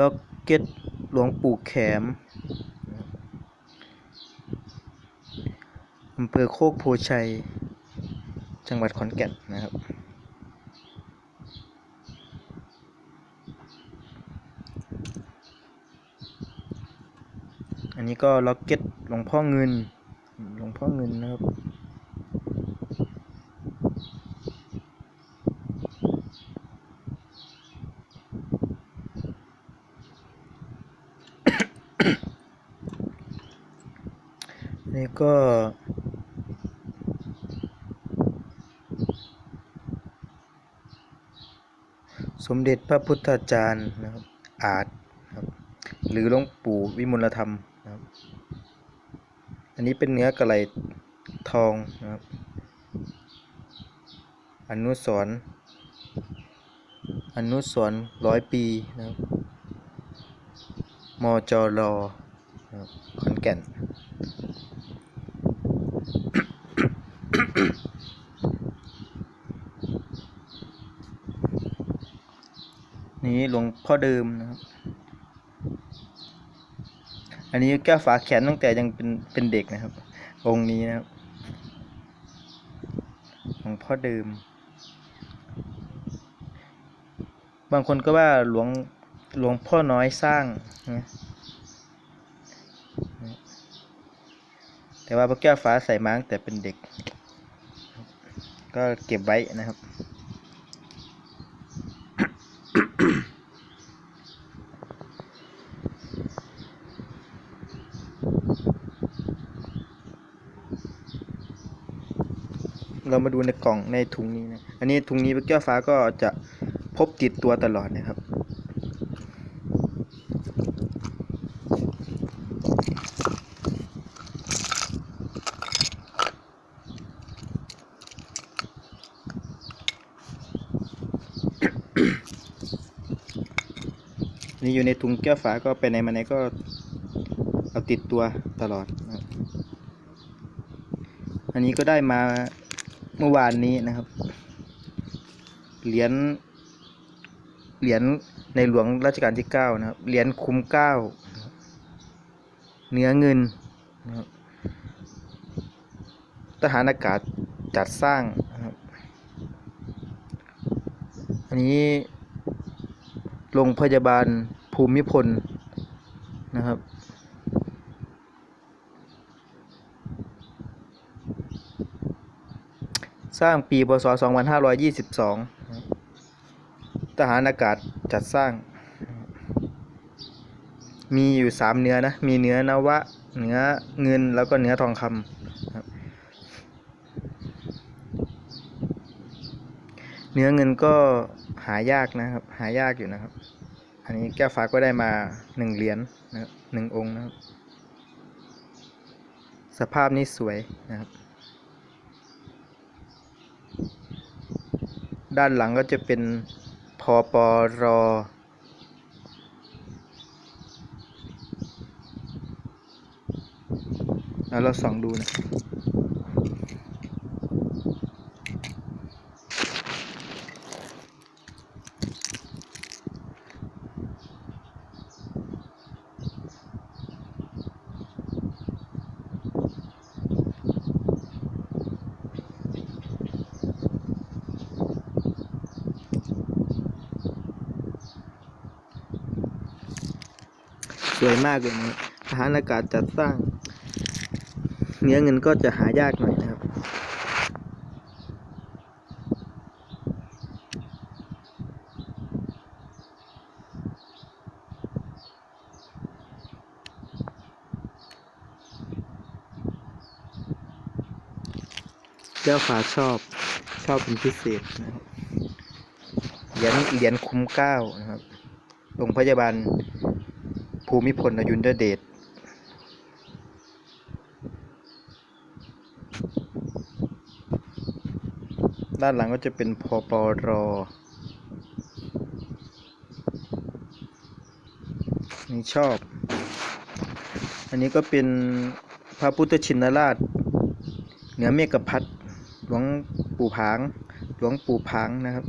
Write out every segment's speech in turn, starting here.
ล็อกเก็ตหลวงปู่แขมอำเภอโคกโพชัย จังหวัดขอนแก่นนะครับ อันนี้ก็ล็อกเก็ตหลวงพ่อเงิน หลวงพ่อเงินนะครับ ก็ สมเด็จพระพุทธาจารย์นะครับอาจครับหรือหลวงปู่วิมลธรรมนะครับอันนี้เป็นเนื้อกระไหลทองนะครับอนุสรอนุสรร้อยปีนะครับมจรครับขอนแก่น นี่หลวงพ่อเดิมนะครับ อันนี้แก้วฝาแขนตั้งแต่ยังเป็นเป็นเด็กนะครับ องค์นี้นะครับหลวงพ่อเดิม บางคนก็ว่าหลวงหลวงพ่อน้อยสร้างนะแต่ว่าพระแก้วฟ้าใส่มาตั้งแต่เป็นเด็ก ก็เก็บไว้นะครับ เรามาดูในกล่องในถุงนี้นะ อันนี้ถุงนี้พระแก้วฟ้าก็จะพบติดตัวตลอดนะครับ นี่อยู่ในถุงแก้วฝาก็ไปไหนมาไหนก็เอาติดตัวตลอดนะอันนี้ก็ได้มา มื่อวานนี้นะครับ เหรียญ เหรียญในหลวงรัชกาลที่เก้านะครับ เหรียญคุ้มเก้า เนื้อเงินนะครับทหารอากาศจัดสร้างนะครับ อันนี้ โรงพยาบาลภูมิพลนะครับ สร้างปีพศ 2522นะครับทหารอากาศจัดสร้าง มีอยู่สามเนื้อนะ มีเนื้อนวะ เนื้อเงิน แล้วก็เนื้อทองคำ เนื้อเงินก็หายากนะครับ หายากอยู่นะครับ อันนี้แก้วฟ้าก็ได้มาหนึ่งเหรียญนะครับหนึ่งองค์นะครับ สภาพนี้สวยนะครับ ด้านหลังก็จะเป็นพอปอรอ แล้วเราส่องดูนะ วยมากเลยนะทหารอากาศจัดสร้าง เนื้อเงินก็จะหายากหน่อยนะครับ เจ้าฟ้าชอบชอบเป็นพิเศษนะครับเหรียญเหรียญคุ้มเก้านะครับโรงพยาบาล ภูมิพลอยุนเดเดชด้านหลังก็จะเป็นพปรนี่ชอบ อันนี้ก็เป็นพระพุทธชินราช เหนือเมฆพัดหลวงปู่ผาง หลวงปู่ผางนะครับ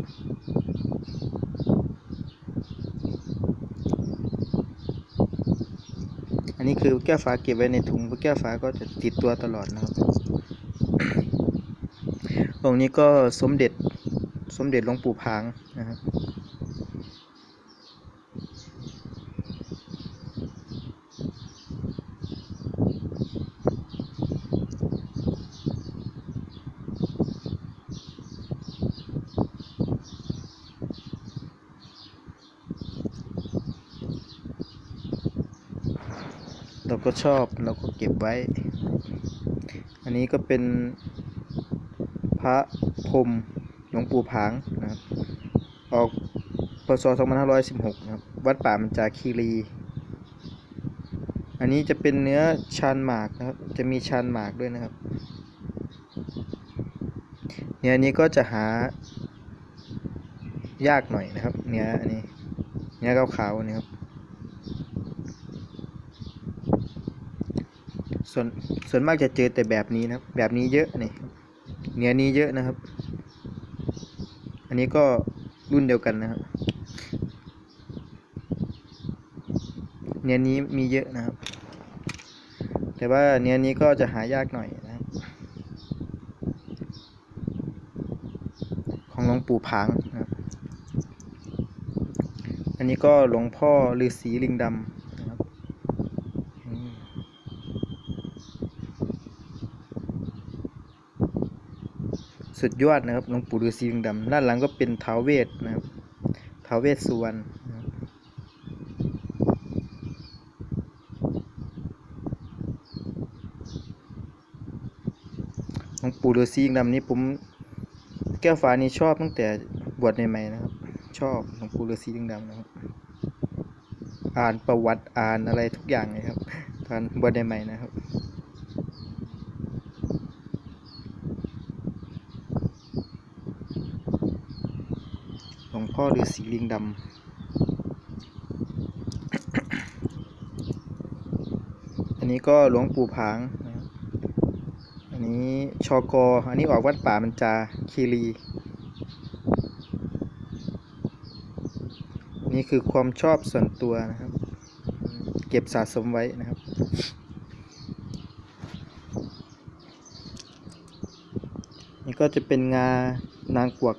นนี้คือแก้วฟ้าเก็บไว้ในถุงเพราะแก้วฟ้าก็จะติดตัวตลอดนะครับองค์นี้ก็สมเด็จสมเด็จหลวงปู่พางนะครับ เราก็ชอบเราก็เก็บไว้ อันนี้ก็เป็นพระพรมหลวงปู่ผางนะครับ ออกพศ2516นะครับ วัดป่ามันจาคีรี อันนี้จะเป็นเนื้อชานหมากนะครับ จะมีชานหมากด้วยนะครับเนื้อนี้ก็จะหายากหน่อยนะครับ เนื้ออันนี้ เนื้อขาวๆอันนี้ครับ ส่วนส่วนมากจะเจอแต่แบบนี้นะครับ แบบนี้เยอะนี่เนื้อนี้เยอะนะครับ อันนี้ก็รุ่นเดียวกันนะครับเนื้อนี้มีเยอะนะครับ แต่ว่าเนื้อนี้ก็จะหายากหน่อยนะครับของหลวงปู่ผางนะครับ อันนี้ก็หลวงพ่อฤาษีลิงดำนะครับอืม สุดยอดนะครับหลวงปู่ฤาษีลิงดำด้านหลังก็เป็นท้าวเวสนะครับท้าวเวสสุวรรณนหลวงปู่ฤาษีลิงดำนี่ผมแก้วฟ้านี่ชอบตั้งแต่บวชใหม่ๆนะครับ ชอบหลวงปู่ฤาษีลิงดำนะครับ อ่านประวัติอ่านอะไรทุกอย่างเลยครับตอนบวชใหม่ๆนะครับ หลวงพ่อฤาษีลิงดำอันนี้ก็หลวงปู่ผางนะอันนี้ชอกออันนี้ออกวัดป่ามันจาคีรี นี่คือความชอบส่วนตัวนะครับ เก็บสะสมไว้นะครับ นี่ก็จะเป็นงานางกวัก